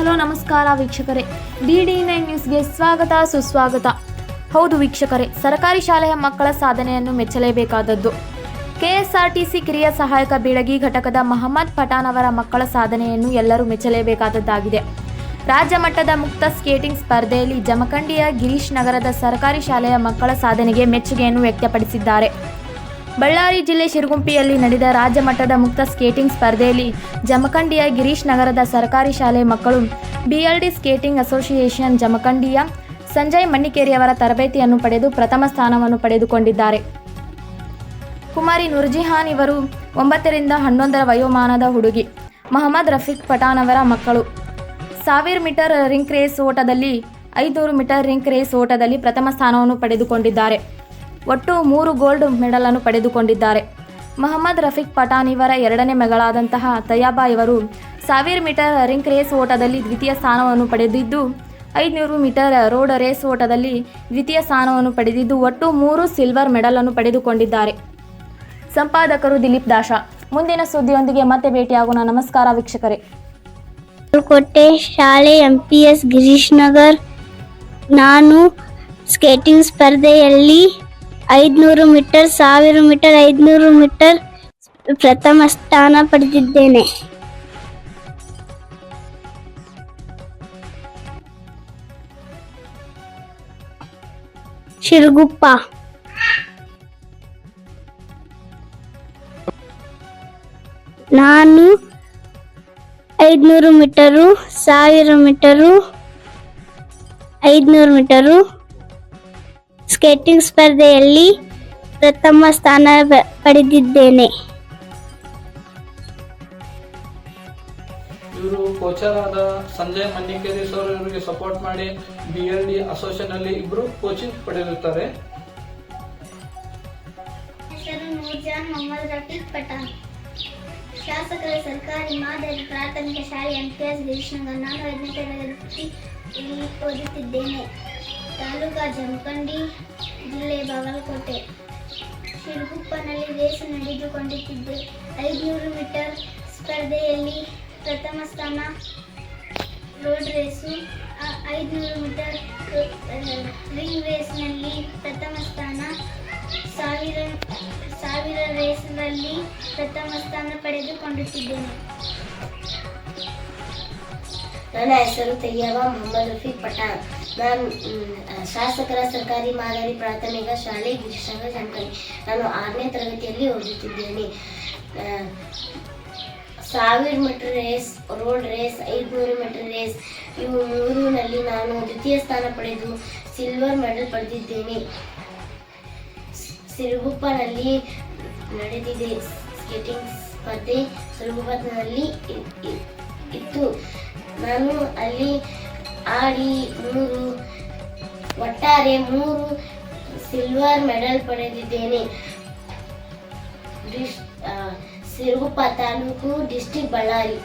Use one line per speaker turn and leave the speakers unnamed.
Hello, ನಮಸ್ಕಾರ ವೀಕ್ಷಕರೇ. D D nine ನ್ಯೂಸ್ಗೆ ಸ್ವಾಗತ, ಸುಸ್ವಾಗತ. ಹೌದು ವೀಕ್ಷಕರೇ, ಸರ್ಕಾರಿ ಶಾಲೆಯ ಮಕ್ಕಳ ಸಾಧನೆಯನ್ನು ಮೆಚ್ಚಲೇಬೇಕಾದದ್ದು. ಕೆಎಸ್ಆರ್ಟಿಸಿ ಕಿರಿಯ ಸಹಾಯಕ ಬೀಳಗಿ ಘಟಕದ ಮಹಮ್ಮದ್ ಪಠಾನ್ ಅವರ ಮಕ್ಕಳ ಸಾಧನೆಯನ್ನು ಎಲ್ಲರೂ ಮೆಚ್ಚಲೇಬೇಕಾದದ್ದಾಗಿದೆ. ರಾಜ್ಯ ಮಟ್ಟದ ಮುಕ್ತ ಸ್ಕೇಟಿಂಗ್ ಸ್ಪರ್ಧೆಯಲ್ಲಿ ಜಮಖಂಡಿಯ ಗಿರೀಶ್ ನಗರದ ಸರ್ಕಾರಿ ಶಾಲೆಯ ಮಕ್ಕಳ ಸಾಧನೆಗೆ ಮೆಚ್ಚುಗೆಯನ್ನು ವ್ಯಕ್ತಪಡಿಸಿದ್ದಾರೆ. ಬಳ್ಳಾರಿ ಜಿಲ್ಲೆ ಶಿರಗುಂಪಿಯಲ್ಲಿ ನಡೆದ ರಾಜ್ಯ ಮಟ್ಟದ ಮುಕ್ತ ಸ್ಕೇಟಿಂಗ್ ಸ್ಪರ್ಧೆಯಲ್ಲಿ ಜಮಖಂಡಿಯ ಗಿರೀಶ್ ನಗರದ ಸರ್ಕಾರಿ ಶಾಲೆ ಮಕ್ಕಳು ಬಿಎಲ್ಡಿ ಸ್ಕೇಟಿಂಗ್ ಅಸೋಸಿಯೇಷನ್ ಜಮಖಂಡಿಯ ಸಂಜಯ್ ಮಣ್ಣಿಕೇರಿಯವರ ತರಬೇತಿಯನ್ನು ಪಡೆದು ಪ್ರಥಮ ಸ್ಥಾನವನ್ನು ಪಡೆದುಕೊಂಡಿದ್ದಾರೆ. ಕುಮಾರಿ ನುರ್ಜಿಹಾನ್ ಇವರು ಒಂಬತ್ತರಿಂದ ಹನ್ನೊಂದರ ವಯೋಮಾನದ ಹುಡುಗಿ. ಮಹಮ್ಮದ್ ರಫೀಕ್ ಪಠಾನ್ ಅವರ ಮಕ್ಕಳು. ಸಾವಿರ ಮೀಟರ್ ರಿಂಕ್ ರೇಸ್ ಓಟದಲ್ಲಿ, ಐದುನೂರು ಮೀಟರ್ ರಿಂಕ್ ರೇಸ್ ಓಟದಲ್ಲಿ ಪ್ರಥಮ ಸ್ಥಾನವನ್ನು ಪಡೆದುಕೊಂಡಿದ್ದಾರೆ. ಒಟ್ಟು ಮೂರು ಗೋಲ್ಡ್ ಮೆಡಲ್ ಅನ್ನು ಪಡೆದುಕೊಂಡಿದ್ದಾರೆ. ಮಹಮ್ಮದ್ ರಫೀಕ್ ಪಠಾನ್ ಇವರ ಎರಡನೇ ಮಗಳಾದಂತಹ ತಯಾಬಾ ಇವರು ಸಾವಿರ ಮೀಟರ್ ರಿಂಕ್ ರೇಸ್ ಓಟದಲ್ಲಿ ದ್ವಿತೀಯ ಸ್ಥಾನವನ್ನು ಪಡೆದಿದ್ದು, ಐದುನೂರು ಮೀಟರ್ ರೋಡ್ ರೇಸ್ ಓಟದಲ್ಲಿ ದ್ವಿತೀಯ ಸ್ಥಾನವನ್ನು ಪಡೆದಿದ್ದು, ಒಟ್ಟು ಮೂರು ಸಿಲ್ವರ್ ಮೆಡಲ್ ಅನ್ನು ಪಡೆದುಕೊಂಡಿದ್ದಾರೆ. ಸಂಪಾದಕರು ದಿಲೀಪ್ ದಾಶ. ಮುಂದಿನ ಸುದ್ದಿಯೊಂದಿಗೆ ಮತ್ತೆ ಭೇಟಿಯಾಗೋಣ. ನಮಸ್ಕಾರ ವೀಕ್ಷಕರೇ.
ಕೋಟೆ ಶಾಲೆ M P S Girish Nagar. ನಾನು ಸ್ಕೇಟಿಂಗ್ ಸ್ಪರ್ಧೆಯಲ್ಲಿ ಐದುನೂರು ಮೀಟರ್ ಸಾವಿರ ಮೀಟರ್ ಐದುನೂರು ಮೀಟರ್ ಪ್ರಥಮ ಸ್ಥಾನ ಪಡೆದಿದ್ದೇನೆ ಶಿರಗುಪ್ಪ ನಾನು ಐದುನೂರು ಮೀಟರು ಸಾವಿರ ಮೀಟರು ಐದುನೂರು ಮೀಟರು ಸ್ಕೇಟಿಂಗ್ ಸ್ಪರ್ಧೆಯಲ್ಲಿ ಪ್ರಥಮ ಸ್ಥಾನ ಪಡೆದಿದ್ದೇನೆ.
ಇವರು ಕೋಚರ್ ಆದ ಸಂಜಯ್ ಮನ್ನಿಕೇರಿ ಸರ್ ಇವರಿಗೆ ಸಪೋರ್ಟ್ ಮಾಡಿ ಬಿ ಎಲ್ ಡಿ ಅಸೋಸಿಯೇಷನ್ ಅಲ್ಲಿ ಇಬ್ರು ಕೋಚಿಂಗ್ ಪಡೆದಿರುತ್ತಾರೆ.
ಶಾಸಕರ ಸರ್ಕಾರಿ ಮಾದರಿ ಪ್ರಾಥಮಿಕ ಶಾಲೆ ಎಂ ಕೆ ಎಸ್ ನಾನು ಐದನೇ ತರಗತಿ ಓದುತ್ತಿದ್ದೇನೆ. ತಾಲೂಕಾ ಜಮಖಂಡಿ ಜಿಲ್ಲೆ ಬಾಗಲಕೋಟೆ. ಶಿರಗುಪ್ಪನಲ್ಲಿ ರೇಸ್ ನಡೆದುಕೊಂಡಿದ್ದೆ ಐದುನೂರು ಮೀಟರ್ ಸ್ಪರ್ಧೆಯಲ್ಲಿ ಪ್ರಥಮ ಸ್ಥಾನ ರೋಡ್ ರೇಸು ಐದುನೂರು ಮೀಟರ್ ರಿಂಗ್ ರೇಸ್ನಲ್ಲಿ ಪ್ರಥಮ ಸ್ಥಾನ ಸಾವಿರ ಸಾವಿರ ರೇಸ್ನಲ್ಲಿ ಪ್ರಥಮ ಸ್ಥಾನ ಪಡೆದುಕೊಂಡಿದ್ದೇನೆ.
ನನ್ನ ಹೆಸರು ತಯ್ಯಬ ಮೊಹಮ್ಮದ್ ರಫೀಕ್ ಪಠಾಣ್. ನಾನು ಶಾಸಕರ ಸರ್ಕಾರಿ ಮಾದರಿ ಪ್ರಾಥಮಿಕ ಶಾಲೆ ಗಿರಿಶಂಗ ಜಮಖಂಡಿ ನಾನು ಆರನೇ ತರಗತಿಯಲ್ಲಿ ಓದುತ್ತಿದ್ದೇನೆ. ಸಾವಿರ ಮೀಟರ್ ರೇಸ್, ರೋಡ್ ರೇಸ್, ಐದುನೂರು ಮೀಟರ್ ರೇಸ್, ಇವು ಮೂರಿನಲ್ಲಿ ನಾನು ದ್ವಿತೀಯ ಸ್ಥಾನ ಪಡೆದು ಸಿಲ್ವರ್ ಮೆಡಲ್ ಪಡೆದಿದ್ದೇನೆ. ಸಿರುಗುಪ್ಪನಲ್ಲಿ ನಡೆದಿದೆ ಸ್ಕೇಟಿಂಗ್ ಸ್ಪರ್ಧೆ. ಸಿರುಗುಪ್ಪನಲ್ಲಿ ಇತ್ತು. ನಾನು ಅಲ್ಲಿ ಆಡಿ ಮೂರು ಒಟ್ಟಾರೆ ಮೂರು ಸಿಲ್ವರ್ ಮೆಡಲ್ ಪಡೆದಿದ್ದೇನೆ ಡಿಸ್ ಆ, ಸಿರುಗುಪ್ಪ ತಾಲೂಕು ಡಿಸ್ಟಿಕ್ ಬಳ್ಳಾರಿ